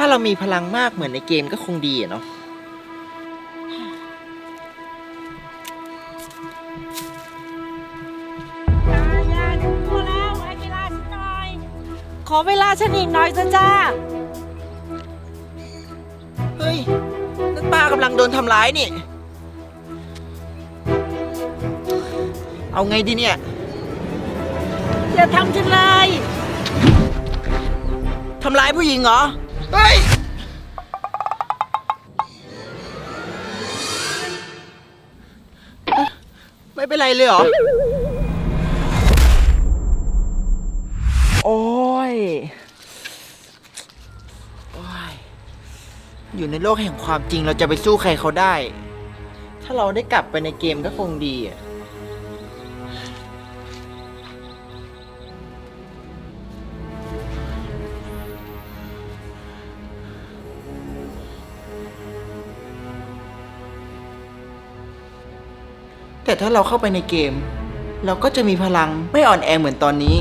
ถ้าเรามีพลังมากเหมือนในเกมก็คงดีอะเนาะ อย่าดูแล้วให้เวลาฉันหน่อย ขอเวลาฉันอีกหน่อยเถอะจ้า เฮ้ยนั่นป้ากำลังโดนทำร้ายนี่ เอาไงดีเนี่ย อย่าทำฉันเลย ทำร้ายผู้หญิงเหรอ เฮ้ย ไม่เป็นไรเลยเหรอ โอ้ย โอ้ย อยู่ในโลกแห่งความจริงเราจะไปสู้ใครเขาได้ ถ้าเราได้กลับไปในเกมก็คงดีอะ แต่ถ้าเราเข้าไปในเกม เราก็จะมีพลังไม่อ่อนแอเหมือนตอนนี้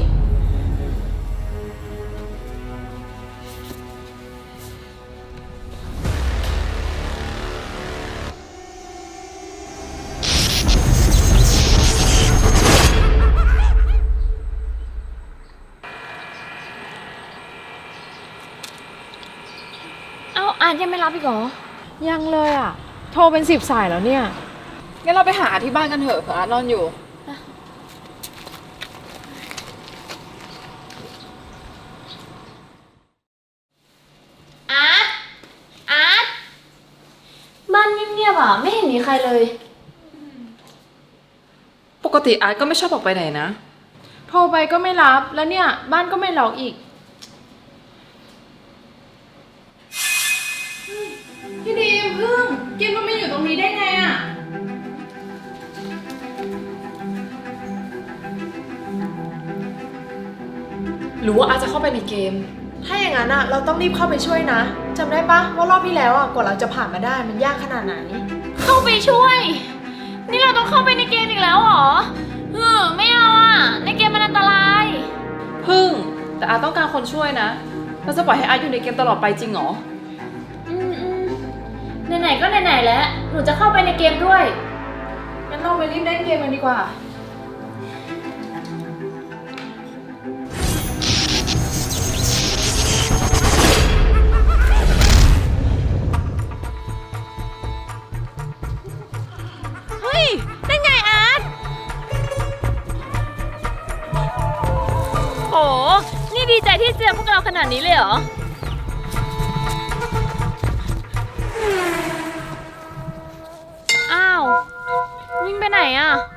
เอ้าอ่านยังไม่รับอีกเหรอ ยังเลยอะ โทรเป็นสิบสายแล้วเนี่ย งั้นเราไปหาอาที่บ้านกันเถอะเผื่ออาร์ตนอนอยู่ อาร์ตอาร์ตบ้านเงียบๆอะ ไม่เห็นมีใครเลย ปกติอาร์ตก็ไม่ชอบออกไปไหนนะ โทรไปก็ไม่รับ แล้วเนี่ย บ้านก็ไม่ล็อกอีก พี่ดีมพึ่งกินมันมาอยู่ตรงนี้ได้ไงอะ รือว่าอาจจะเข้าไปในเกม ถ้าอย่างนั้นอะเราต้องรีบเข้าไปช่วยนะจำได้ปะว่ารอบที่แล้วอะกว่าเราจะผ่านมาได้มันยากขนาดไหน เข้าไปช่วย นี่เราต้องเข้าไปในเกมอีกแล้วเหรอเออไม่เอาอะในเกมมันอันตราย พึ่ง แต่อาร์ตต้องการคนช่วยนะ เราจะปล่อยให้อาร์ตอยู่ในเกมตลอดไปจริงเหรอ อืมอืมไหนๆก็ไหนๆแล้ว หนูจะเข้าไปในเกมด้วย งั้นเราไปรีบเล่นเกมกันดีกว่า อะ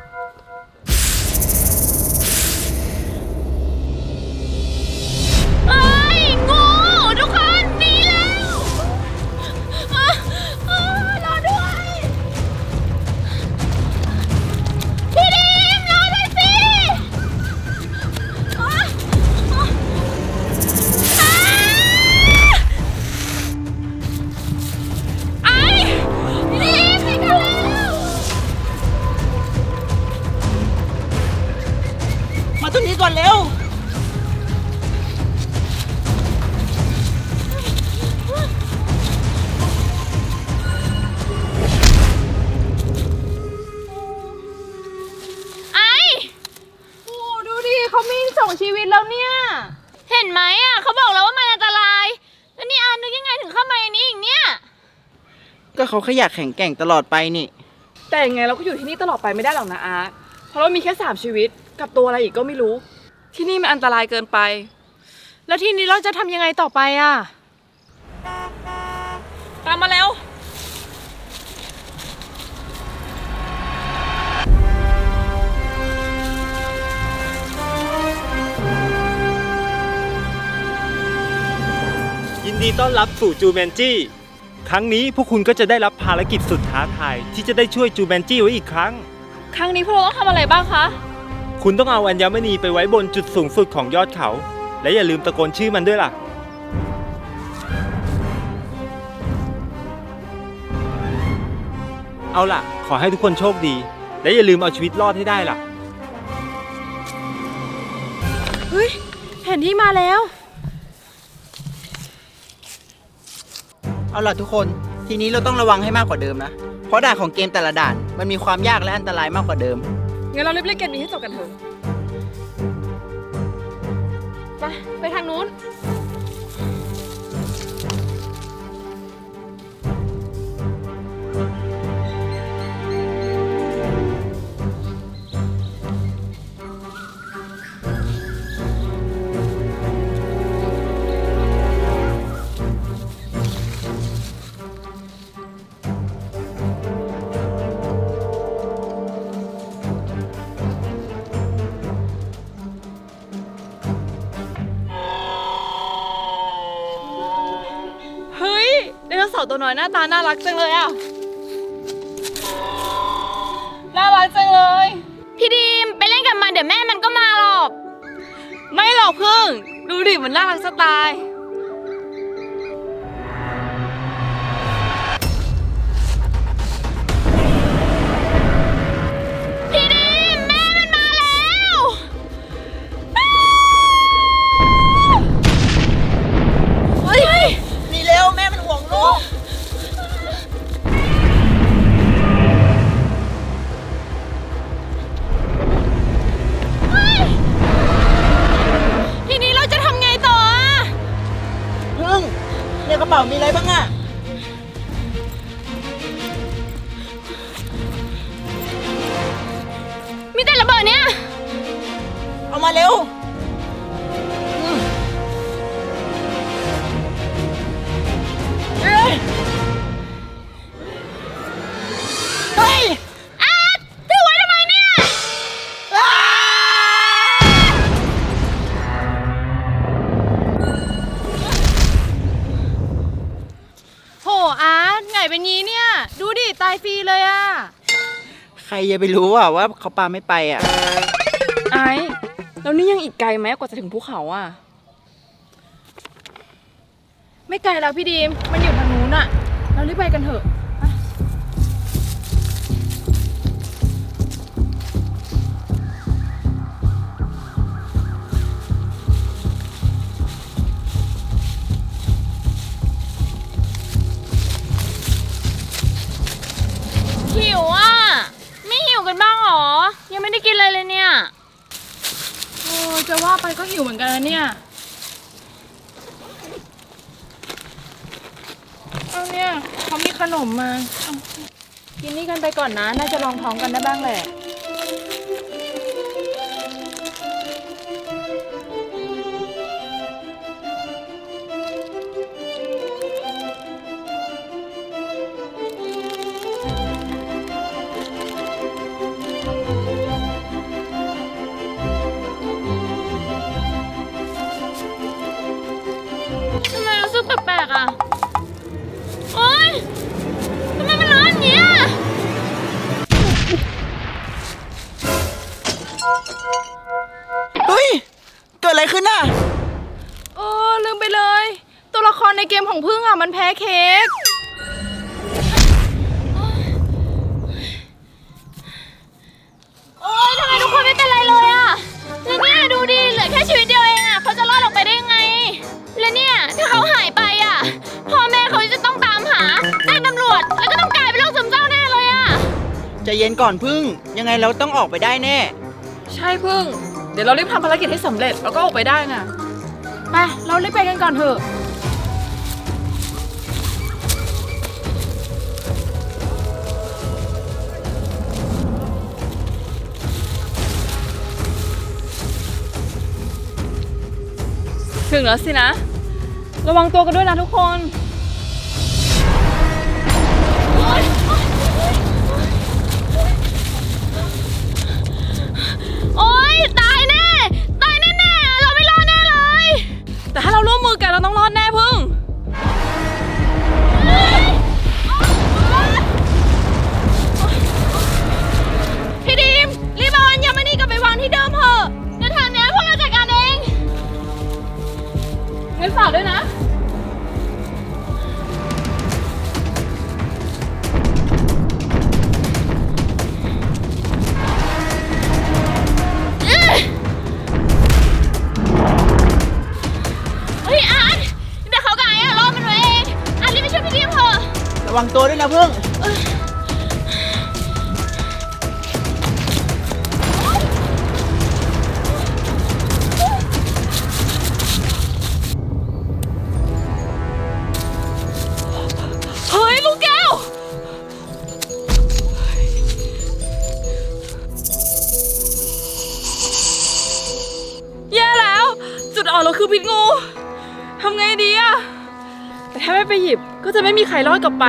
เขามีส่งชีวิตแล้วเนี่ย เห็นไหมอะเขาบอกแล้วว่ามันอันตราย แล้วนี่อานึกยังไงถึงเข้ามาในนี้อีกเนี่ย ก็เขาแค่อยากแข่งแกร่งตลอดไปนี่ แต่ยังไงเราก็อยู่ที่นี่ตลอดไปไม่ได้หรอกนะอาร์ตเพราะเรามีแค่สามชีวิตกับตัวอะไรอีกก็ไม่รู้ ที่นี่มันอันตรายเกินไป แล้วทีนี้เราจะทำยังไงต่อไปอะตามมาแล้ว ดีต้อนรับสู่จูแมนจี้ ครั้งนี้พวกคุณก็จะได้รับภารกิจสุดท้าทายที่จะได้ช่วยจูแมนจี้ไว้อีกครั้ง ครั้งนี้พวกเราต้องทำอะไรบ้างคะ คุณต้องเอาอัญมณีไปไว้บนจุดสูงสุดของยอดเขา และอย่าลืมตะโกนชื่อมันด้วยล่ะ เอาล่ะ ขอให้ทุกคนโชคดี และอย่าลืมเอาชีวิตรอดให้ได้ล่ะ เฮ้ยแผนที่มาแล้ว เอาล่ะทุกคน ทีนี้เราต้องระวังให้มากกว่าเดิมนะ เพราะด่านของเกมแต่ละด่านมันมีความยากและอันตรายมากกว่าเดิม งั้นเรารีบเล่นเกมนี้ให้จบกันเถอะ ไป ไปทางนู้น ดโนเสาร์ตัวน้อยหน้าตาน่ารักจังเลยอะ น่ารักจังเลย พี่ดีมไปเล่นกับมันเดี๋ยวแม่มันก็มาหรอก ไม่หรอกพึ่ง ดูดิมันน่ารักสไตล์ ยายไปรู้อะว่าเขาปาไม่ไปอะ ไอ้แล้วนี่ยังอีกไกลไหมกว่าจะถึงภูเขาอะ ไม่ไกลแล้วพี่ดีม มันอยู่ทางนู้นอะเรารีบไปกันเถอะ ยังไม่ได้กินเลยเลยเนี่ย โอ้จะว่าไปก็หิวเหมือนกันนะเนี่ย เอาเนี่ยเขามีขนมมาเอากินนี่กันไปก่อนนะ น่าจะลองท้องกันได้บ้างแหละ พึ่งอะมันแพ้เค้กโอ๊ยทำไมทุกคนไม่เป็นไรเลยอะแล้วเนี่ยดูดิเหลือแค่ชีวิตเดียวเองอะเขาจะรอดออกไปได้ยังไง แล้วเนี่ยถ้าเขาหายไปอะพ่อแม่เขาจะต้องตามหาแจ้งตำรวจแล้วก็ต้องกลายเป็นโรคซึมเศร้าแน่เลยอะใจะเย็นก่อนพึ่ง ยังไงเราต้องออกไปได้แน่ ใช่พึ่ง เดี๋ยวเรารีบทำภารกิจให้สำเร็จแล้วก็ออกไปได้น่ะไปเรารีบไปกันก่อนเถอะ ถึงแล้วสินะ ระวังตัวกันด้วยนะทุกคนโอ๊ยตายแน่ ตายแน่ๆเราไม่รอดแน่เลย แต่ถ้าเราร่วมมือกันเราต้องรอดแน่ วังตัวด้วยนะพึ่ง เฮ้ยลูกแก้ว แย่แล้ว จุดอ่อนเราคือพิษงู ทำไงดีอะ ถ้าไม่ไปหยิบก็จะไม่มีใครรอดกลับไป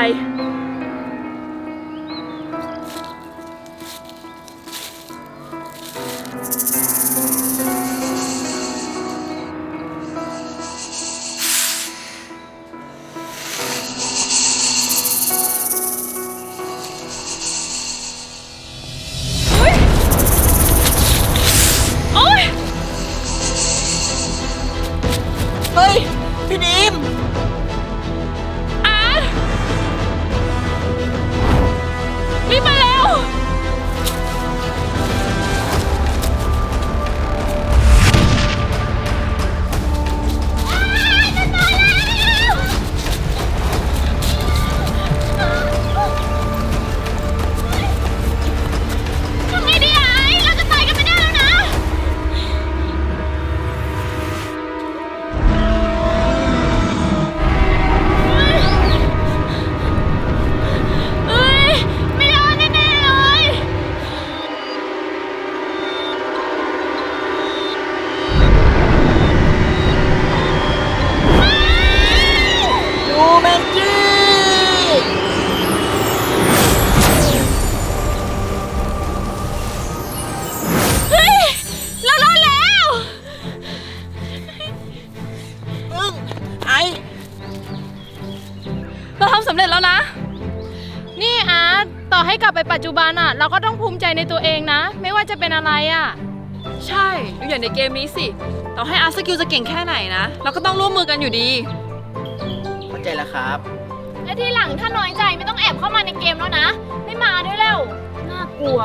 ปปัจจุบันอะเราก็ต้องภูมิใจในตัวเองนะ ไม่ว่าจะเป็นอะไรอะใช่ดูอย่างในเกมนี้สิ ต่อให้อาร์ตสกิลจะเก่งแค่ไหนนะ เราก็ต้องร่วมมือกันอยู่ดี เข้าใจแล้วครับ และทีหลังถ้าน้อยใจไม่ต้องแอบเข้ามาในเกมแล้วนะ ไม่มาด้วยแล้วน่ากลัว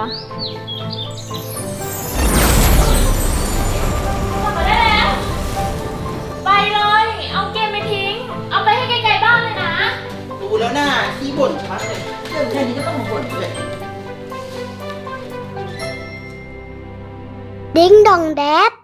กลับมาได้แล้ว ไปเลย เอาเกมไปทิ้ง เอาไปให้ไกลๆบ้านเลยนะ ดูแล้วหน้าขี้บ่นชะมัดเลยเรื่องแค่นี้ก็ต้องมาบ่นเลย tiếng đồng đáp.